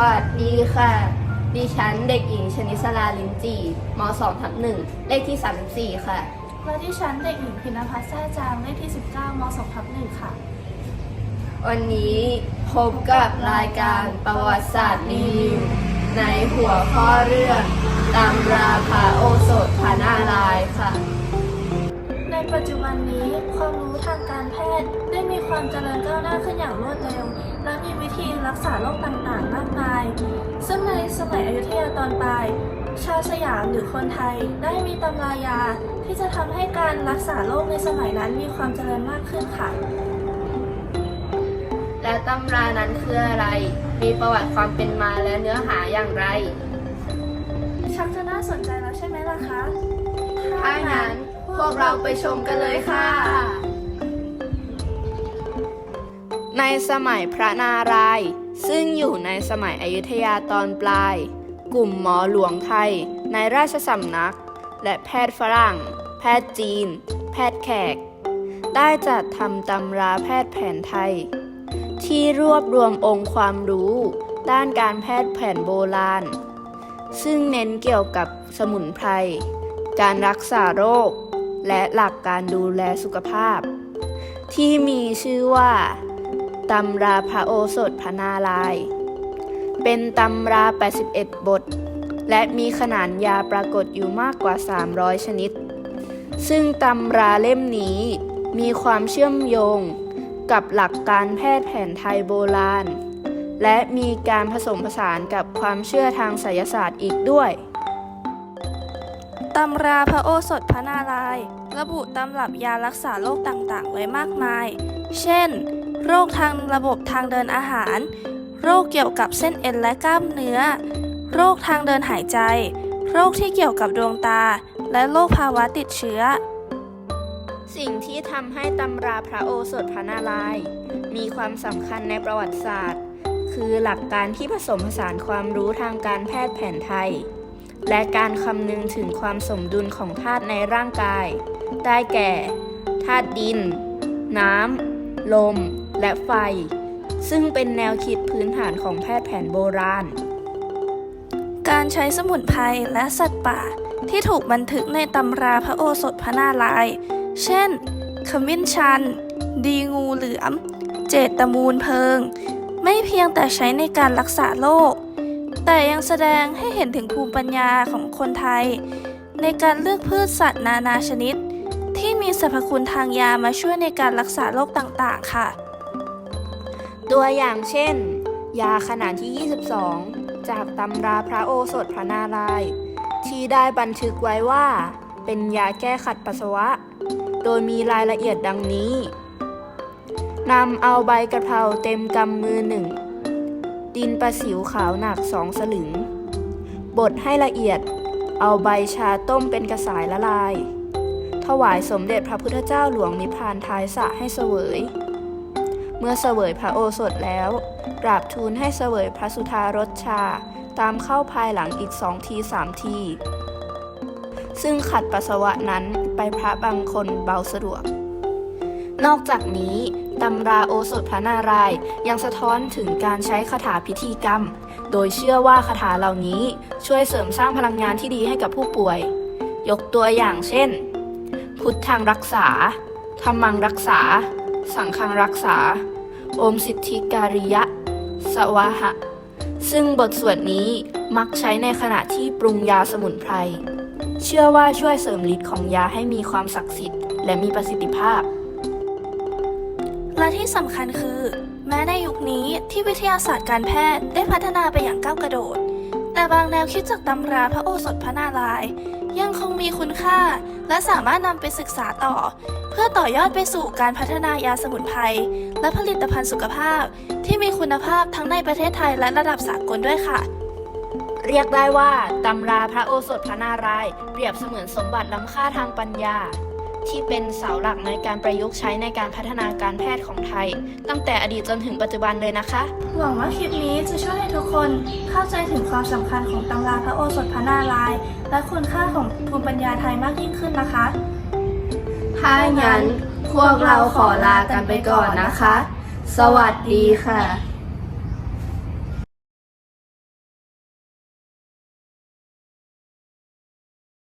วัสดีค่ะ ดิฉันเด็กหญิงชนิสลาลินจีม2ทับหนึ่งเลขที่ 34 ค่ะ และที่ฉันเด็กหญิงพินภัสแซ่จางเลขที่ 19ม2ทับ1ค่ะ วันนี้พบกับรายการประวัติศาสตร์รีวิว ในหัวข้อเรื่องตำราพระโอสถพระนารายณ์ค่ะใน ปัจจุบันนี้ความรู้ทางการแพทย์ได้มีความเจริญก้าวหน้าขึ้นอย่างรวดเร็ว และมีวิธีรักษาโรคต่างๆ มากมาย ซึ่งในสมัยอยุธยาตอนปลาย ชาวสยามหรือคนไทยได้มีตำรายาที่จะทำให้การรักษาโรคในสมัยนั้นมีความเจริญมากขึ้นค่ะ และตำรานั้นคืออะไร มีประวัติความเป็นมาและเนื้อหาอย่างไร ชักจะน่าสนใจแล้วใช่ไหมล่ะคะ ถ้างั้น พวกเราไปชมกันเลยค่ะ ในสมัยพระนารายณ์ซึ่งอยู่ในสมัยอยุธยาตอนปลาย กลุ่มหมอหลวงไทย ในราชสำนัก และแพทย์ฝรั่ง แพทย์จีน แพทย์แขก ได้จัดทำตำราแพทย์แผนไทย ที่รวบรวมองค์ความรู้ ด้านการแพทย์แผนโบราณ ซึ่งเน้นเกี่ยวกับสมุนไพร การรักษาโรค และหลักการดูแลสุขภาพ ที่มีชื่อว่าตำราพระโอสถพระนาราย เป็นตำรา 81 บท และมีขนาดยาปรากฏอยู่มากกว่า 300 ชนิด ซึ่งตำราเล่มนี้มีความเชื่อมโยงกับหลักการแพทย์แผนไทยโบราณ และมีการผสมผสานกับความเชื่อทางไสยศาสตร์อีกด้วย ตำราพระโอสถพระนารายณ์ระบุตำรับยารักษาโรคต่างๆ ไว้มากมาย เช่น โรคทางระบบทางเดินอาหาร โรคเกี่ยวกับเส้นเอ็นและกล้ามเนื้อ โรคทางเดินหายใจ โรคที่เกี่ยวกับดวงตา และโรคภาวะติดเชื้อ สิ่งที่ทำให้ตำราพระโอสถพระนารายณ์มีความสำคัญในประวัติศาสตร์ คือหลักการที่ผสมผสานความรู้ทางการแพทย์แผนไทย และการคำนึงถึงความสมดุลของธาตุในร่างกาย ได้แก่ธาตุดิน น้ำ ลม และไฟ ซึ่งเป็นแนวคิดพื้นฐานของแพทย์แผนโบราณ การใช้สมุนไพรและสัตว์ป่าที่ถูกบันทึกในตำราพระโอสถพระนารายณ์เช่น ขมิ้นชัน ดีงูเหลือม เจตตมูลเพิง ไม่เพียงแต่ใช้ในการรักษาโรค แต่ยังแสดงให้เห็นถึงภูมิปัญญาของคนไทย ในการเลือกพืชสัตว์นานาชนิด ที่มีสรรพคุณทางยามาช่วยในการรักษาโรคต่างๆ ค่ะ ตัวอย่างเช่น ยาขนาดที่ 22 จากตำราพระโอสถพระนารายณ์ที่ได้บันทึกไว้ว่า เป็นยาแก้ขัดปัสสาวะ โดยมีรายละเอียดดังนี้นำเอาใบกระเพราเต็มกำมือหนึ่ง ดินประสิวขาวหนักสองสลึง บดให้ละเอียด เอาใบชาต้มเป็นกระสายละลาย ถวายสมเด็จพระพุทธเจ้าหลวงนิพพานท้ายสะให้เสวย เมื่อเสวยพระโอสถแล้ว กราบทูลให้เสวยพระสุธารสชา ตามเข้าภายหลังอีกสองทีสามที ซึ่งขัดปัสสาวะนั้นไปพระบางคนเบาสะดวก นอกจากนี้ตำราโอสถพระนารายยังสะท้อนถึงการใช้คาถาพิธีกรรม โดยเชื่อว่าคาถาเหล่านี้ช่วยเสริมสร้างพลังงานที่ดีให้กับผู้ป่วย ยกตัวอย่างเช่น พุทธังรักษาธรรมังรักษา สังฆังรักษา โอมสิทธิการิยะ สวาหะ ซึ่งบทสวดนี้มักใช้ในขณะที่ปรุงยาสมุนไพร เชื่อว่าช่วยเสริมฤทธิ์ของยาให้มีความศักดิ์สิทธิ์และมีประสิทธิภาพ และที่สำคัญคือ แม้ในยุคนี้ที่วิทยาศาสตร์การแพทย์ได้พัฒนาไปอย่างก้าวกระโดด แต่บางแนวคิดจากตำราพระโอสถพระนารายณ์ยังคงมีคุณค่า และสามารถนำไปศึกษาต่อ เพื่อต่อยอดไปสู่การพัฒนายาสมุนไพรและผลิตภัณฑ์สุขภาพ ที่มีคุณภาพทั้งในประเทศไทยและระดับสากลด้วยค่ะ เรียกได้ว่าตำราพระโอสถพระนารายณ์เปรียบเสมือนสมบัติล้ำค่าทางปัญญา ที่เป็นเสาหลักในการประยุกต์ใช้ในการพัฒนาการแพทย์ของไทย ตั้งแต่อดีตจนถึงปัจจุบันเลยนะคะ หวังว่าคลิปนี้จะช่วยให้ทุกคนเข้าใจถึงความสำคัญของตำราพระโอสถพระนารายณ์และคุณค่าของภูมิปัญญาไทยมากยิ่งขึ้นนะคะ ถ้างั้นพวกเราขอลากันไปก่อนนะคะ สวัสดีค่ะ